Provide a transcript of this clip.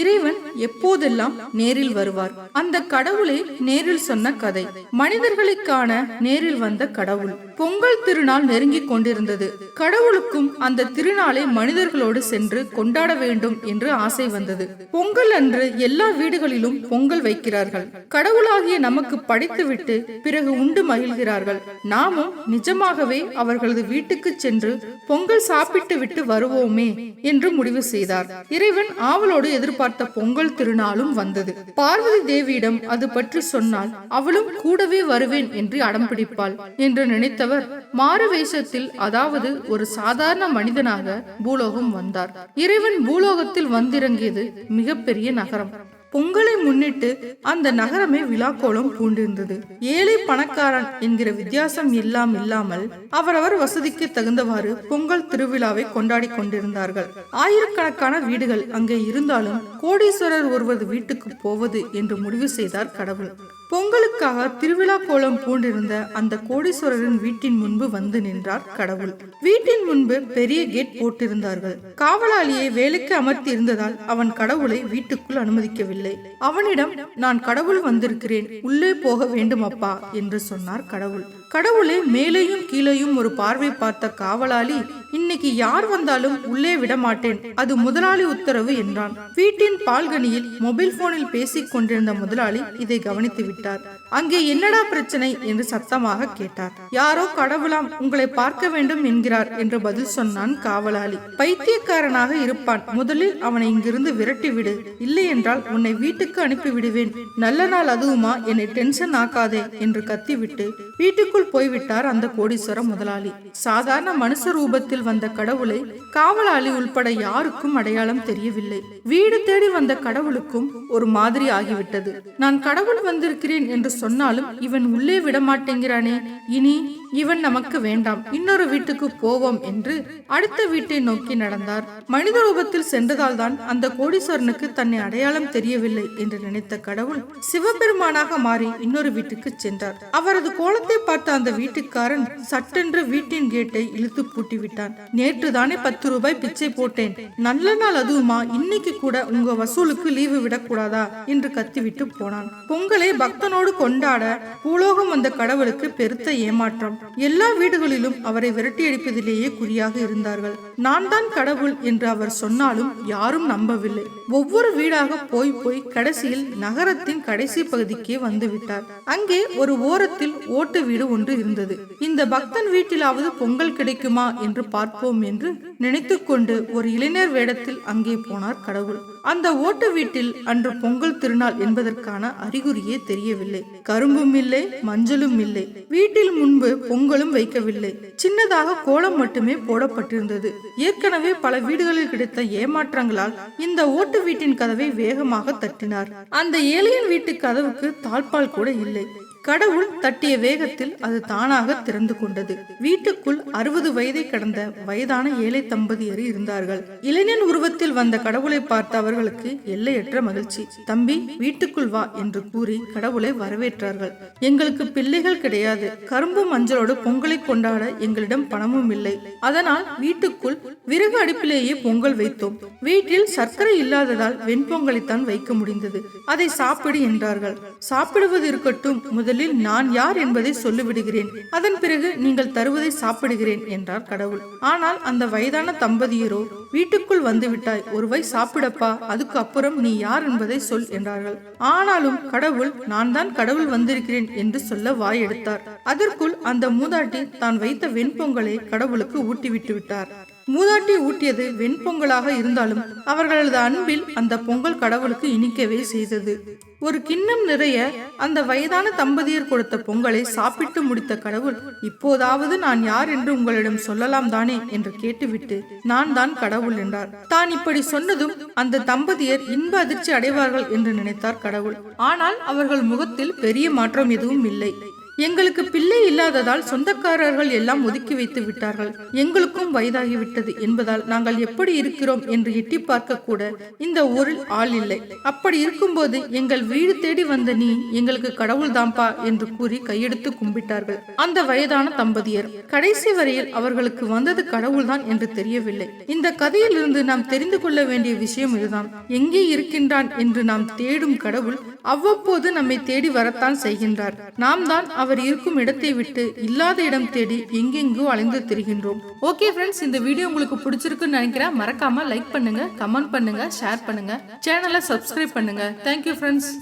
இறைவன் எப்போதெல்லாம் நேரில் வருவார்? அந்த கடவுளே நேரில் சொன்ன கதை. மனிதர்களை காண நேரில் வந்த கடவுள். பொங்கல் திருநாள் நெருங்கிக் கொண்டிருந்தது. கடவுளுக்கும் அந்த திருநாளை மனிதர்களோடு சென்று கொண்டாட வேண்டும் என்று ஆசை வந்தது. பொங்கல் அன்று எல்லா வீடுகளிலும் பொங்கல் வைக்கிறார்கள். கடவுளாகிய நமக்கு படைத்துவிட்டு பிறகு உண்டு மகிழ்கிறார்கள். நாமும் நிஜமாகவே அவர்களது வீட்டுக்கு சென்று பொங்கல் சாப்பிட்டு விட்டு வருவோமே என்று முடிவு செய்தார். இறைவன் ஆவலோடு எதிர்ப்பு பொங்கல் திருநாளும் வந்தது. பார்வதி தேவியிடம் அது பற்றி சொன்னால் அவளும் கூடவே வருவேன் என்று அடம் பிடிப்பாள் என்று நினைத்தவர். மாறு வேஷத்தில் அதாவது ஒரு சாதாரண மனிதனாக பூலோகம் வந்தார். இறைவன் பூலோகத்தில் வந்திறங்கியது மிகப்பெரிய நகரம். பொங்கலை முன்னிட்டு அந்த நகரமே விழாக்கோலம் பூண்டிருந்தது. ஏழை பணக்காரன் என்கிற வித்தியாசம் எல்லாம் இல்லாமல் அவரவர் வசதிக்கு தகுந்தவாறு பொங்கல் திருவிழாவை கொண்டாடி கொண்டிருந்தார்கள். ஆயிரக்கணக்கான வீடுகள் அங்கே இருந்தாலும் கோடீஸ்வரர் ஒருவர் வீட்டுக்கு போவது என்று முடிவு செய்தார் கடவுள். பொங்கலுக்காக திருவிழா கோலம் பூண்டிருந்த அந்த கோடீஸ்வரரின் வீட்டின் முன்பு வந்து நின்றார் கடவுள். வீட்டின் முன்பு பெரிய கேட் போட்டிருந்தார்கள். காவலாளியை வேலைக்கு அமர்த்தி இருந்ததால் அவன் கடவுளை வீட்டுக்குள் அனுமதிக்கவில்லை. அவனிடம் நான் கடவுள் வந்திருக்கிறேன். உள்ளே போக வேண்டும் அப்பா என்று சொன்னார் கடவுள். கடவுளை மேலேயும் கீழேயும் ஒரு பார்வை பார்த்த காவலாளி இன்னைக்கு யார் வந்தாலும் உள்ளே விட மாட்டேன் அது முதலாளி உத்தரவு என்றான். வீட்டின் பால்கனியில் மொபைல் போனில் பேசிக் கொண்டிருந்த முதலாளி இதை கவனித்து விட்டார். அங்கே என்னடா பிரச்சனை? என்று சத்தமாக கேட்டார். யாரோ கடவுளாம் உங்களை பார்க்க வேண்டும் என்கிறார் என்று பதில் சொன்னான் காவலாளி. பைத்தியக்காரனாக இருப்பான் முதலில் அவனை இங்கிருந்து விரட்டிவிடு இல்லை என்றால் உன்னை வீட்டுக்கு அனுப்பி விடுவேன். நல்ல நாள் அதுவுமா என்னை டென்ஷன் ஆக்காதே என்று கத்திவிட்டு வீட்டுக்குள் போய்விட்டார் அந்த கோடீஸ்வர முதலாளி. சாதாரண மனுஷ ரூபத்தில் வந்த கடவுளை காவலாளி உள்பட யாருக்கும் அடையாளம் தெரியவில்லை. வீடு தேடி வந்த கடவுளுக்கும் ஒரு மாதிரி ஆகிவிட்டது. நான் கடவுள் வந்திருக்கிறேன் என்று சொன்னாலும் இவன் உள்ளே விட மாட்டேங்கிறானே இனி இவன் நமக்கு வேண்டாம். இன்னொரு வீட்டுக்கு போவோம் என்று அடுத்த வீட்டை நோக்கி நடந்தார். மனித ரூபத்தில் சென்றதால் தான் அந்த கோடீஸ்வரனுக்கு தன்னை அடையாளம் தெரியவில்லை என்று நினைத்த கடவுள் சிவபெருமானாக மாறி இன்னொரு வீட்டுக்கு சென்றார். அவரது கோலத்தை பார்த்த அந்த வீட்டுக்காரன் சட்டென்று வீட்டின் கேட்டை இழுத்து பூட்டிவிட்டான். நேற்று தானே பத்து ரூபாய் பிச்சை போட்டேன். நல்ல நாள் அதுவுமா? இன்னைக்கு கூட உங்க வசூலுக்கு லீவு விடக்கூடாதா? என்று கத்திவிட்டு போனான். பொங்கலை பக்தனோடு கொண்டாட பூலோகம் வந்த கடவுளுக்கு பெருத்த ஏமாற்றம். எல்லா வீடுகளிலும் அவரை விரட்டி அடிப்பதிலேயே குறியாக இருந்தார்கள். நான் தான் கடவுள் என்று அவர் சொன்னாலும் யாரும் நம்பவில்லை. ஒவ்வொரு வீடாக போய் போய் கடைசியில் நகரத்தின் கடைசி பகுதிக்கே வந்துவிட்டார். அங்கே ஒரு ஓரத்தில் ஓட்டு வீடு ஒன்று இருந்தது. இந்த பக்தன் வீட்டிலாவது பொங்கல் கிடைக்குமா? என்று பார்ப்போம் என்று நினைத்துக்கொண்டு ஒரு இளைஞர் வேடத்தில் அங்கே போனார் கடவுள். அந்த ஓட்டு வீட்டில் அன்று பொங்கல் திருநாள் என்பதற்கான அறிகுறியே தெரியவில்லை. கரும்பும் இல்லை மஞ்சளும் இல்லை. வீட்டில் முன்பு பொங்கலும் வைக்கவில்லை. சின்னதாக கோலம் மட்டுமே போடப்பட்டிருந்தது. ஏற்கனவே பல வீடுகளில் கிடைத்த ஏமாற்றங்களால் இந்த ஓட்டு வீட்டின் கதவை வேகமாக தட்டினார். அந்த ஏழையின் வீட்டு கதவுக்கு தாழ்பால் கூட இல்லை. கடவுள் தட்டிய வேகத்தில் அது தானாக திறந்து கொண்டது. வீட்டுக்குள் அறுபது வயதை கடந்த வயதான ஏழை தம்பதியர் இருந்தார்கள். இளைஞன் உருவத்தில் வந்த கடவுளை பார்த்த அவர்களுக்கு எல்லையற்ற மகிழ்ச்சி. தம்பி வீட்டுக்குள் வா என்று கூறி கடவுளை வரவேற்றார்கள். எங்களுக்கு பிள்ளைகள் கிடையாது. கரும்பு மஞ்சளோடு பொங்கலை கொண்டாட எங்களிடம் பணமும் இல்லை. அதனால் வீட்டுக்குள் விறகு அடுப்பிலேயே பொங்கல் வைத்தோம். வீட்டில் சர்க்கரை இல்லாததால் வெண்பொங்கலைத்தான் வைக்க முடிந்தது. அதை சாப்பிடு என்றார்கள். சாப்பிடுவது இருக்கட்டும். முதல் முதலில் நான் யார் என்பதை சொல்லிவிடுகிறேன். அதன் பிறகு நீங்கள் தருவதை சாப்பிடுகிறேன் என்றார் கடவுள். ஆனால் அந்த வயதான தம்பதியரோ வீட்டுக்குள் வந்துவிட்டாய் ஒருவை சாப்பிடப்பா அதுக்கு அப்புறம் நீ யார் என்பதை சொல் என்றார்கள். ஆனாலும் கடவுள் நான் தான் கடவுள் வந்திருக்கிறேன் என்று சொல்ல வாய் எடுத்தார் அதற்குள் அந்த மூதாட்டி தான் வைத்த வெண்பொங்கலை கடவுளுக்கு ஊட்டிவிட்டு விட்டார். மூதாட்டி ஊட்டியது வெண்பொங்கலாக இருந்தாலும் அவர்களது அன்பில் அந்த பொங்கல் கடவுளுக்கு இனிக்கவே செய்தது. ஒரு கிண்ணம் நிறைய அந்த வயதான தம்பதியர் கொடுத்த பொங்கலை சாப்பிட்டு முடித்த கடவுள் இப்போதாவது நான் யார் என்று உங்களிடம் சொல்லலாம் தானே? என்று கேட்டுவிட்டு நான் தான் கடவுள் என்றார். தான் இப்படி சொன்னதும் அந்த தம்பதியர் இன்ப அதிர்ச்சி அடைவார்கள் என்று நினைத்தார் கடவுள். ஆனால் அவர்கள் முகத்தில் பெரிய மாற்றம் எதுவும் இல்லை. எங்களுக்கு பிள்ளை இல்லாததால் சொந்தக்காரர்கள் எல்லாம் ஒதுக்கி வைத்து விட்டார்கள். எங்களுக்கும் வயதாகிவிட்டது என்பதால் நாங்கள் எப்படி இருக்கிறோம் என்று எட்டி பார்க்க கூட இந்த ஊரில் ஆள் இல்லை. அப்படி இருக்கும்போது எங்கள் வீடு தேடி வந்த நீ எங்களுக்கு கடவுள் தாம்பா என்று கூறி கையெடுத்து கும்பிட்டார்கள். அந்த வயதான தம்பதியர் கடைசி வரையில் அவர்களுக்கு வந்தது கடவுள்தான் என்று தெரியவில்லை. இந்த கதையிலிருந்து நாம் தெரிந்து கொள்ள வேண்டிய விஷயம் இதுதான். எங்கே இருக்கின்றான் என்று நாம் தேடும் கடவுள் அவ்வப்போது நம்மை தேடி வரத்தான் செய்கின்றார். நாம் தான் அவர் இருக்கும் இடத்தை விட்டு இல்லாத இடம் தேடி எங்கெங்கோ அலைந்து திரிகின்றோம். ஓகே ஃப்ரெண்ட்ஸ் இந்த வீடியோ உங்களுக்கு பிடிச்சிருக்குன்னு நினைக்கிறேன். மறக்காம லைக் பண்ணுங்க கமெண்ட் பண்ணுங்க ஷேர் பண்ணுங்க. சேனலை சப்ஸ்கிரைப் பண்ணுங்க. Thank you friends